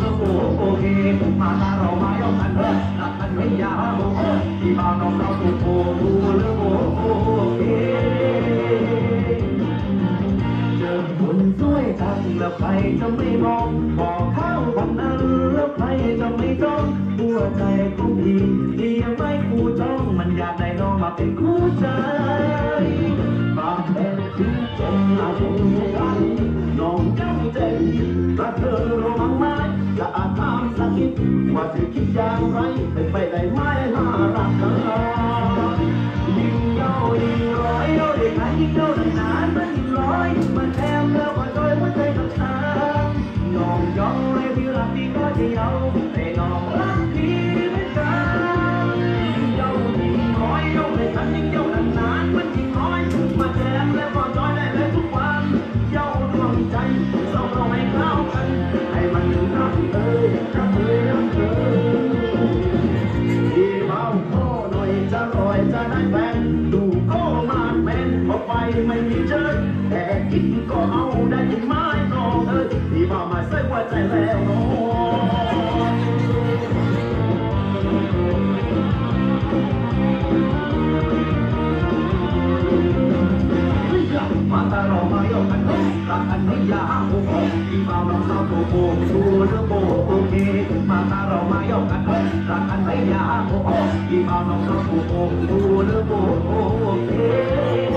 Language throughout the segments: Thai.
แล้วโอโอเคมาตาเรามาโยกันเฮ้รักกันให้ยาวพี่เบาเราเราถูปูดูแล้วโอโอเคเจอคนสวยจังแล้วใครจะไม่มองบอกเข้าคนนั้นแล้วใครจะไม่จ้องหัวใจของพี่ที่ยังไม่คู่จ้องมันอยากได้น้องมาเป็นคู่ใจ ไรเป็นไปได้ไหมน่ารักเธอยิ่งเย้ายิ่งร้อยเย้าเด็กไหนยิ่งเย้านานมันยิ่งร้อยมันแอมแล้วก็โดยหัวใจทั้งทางน้องยองให้พี่รักพี่ก็จะเย้าให้น้องรัก หน่อยจะได้แฟนดูโก้มาแมนพอไปไม่มีเจอแต่กินก็เอาได้ยินไมน้องเอ้ยที่มามาใส่หัวใจแล้วน้องมาตาเรามาโยันนี้ยรักันไม่ยากโอ้โหที่มาเราเศร้าโกโก้ดูเรื่องโบโอเคมาตาเรามายอกกันเฮ้ยรักกันไม่ยากโอ้โหที่มาเราเศร้าโกโก้ดูเรื่องโบโอเคเร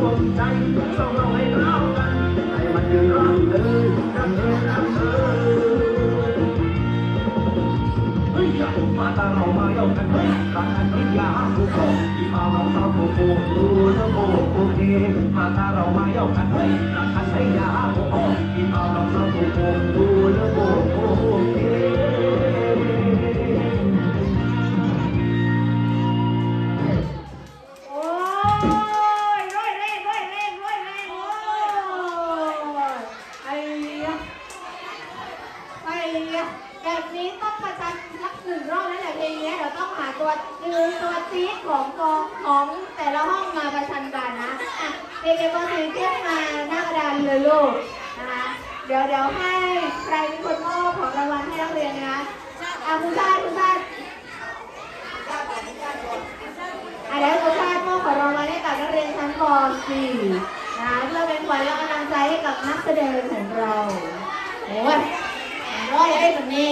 โยดวงใจต้องเราให้เรากันให้มันยืนรักเธอรักเธอรักเธอเฮ้ยมาตาเรามาโยกกันเฮ้ยรักกันนิดยาคู่โคที่มาเราเศร้าโคโคดูแล้วโอโอเคมาตาเรามาโยกกันเฮ้ยรักกันไม่ยาคู่โคที่มาเราเราโคโคดู ตัวยืนตัวซีดของกองของแต่ละห้องมาประชันกันนะอะเด็กๆก็ถือขึ้นมาหน้ากระดานเลยลูกนะคะเดี๋ยวเดี๋ยวให้ใครเป็นคนมอบของรางวัลให้นักเรียนนะคะอะคุณชาติคุณชาติอาจารย์สุชาติมอบของรางวัลให้กับนักเรียนชั้นป .4 นะคะเพื่อเป็นขวัญและกำลังใจให้กับนักแสดงของเราโอ้ยร้อยได้แบบนี้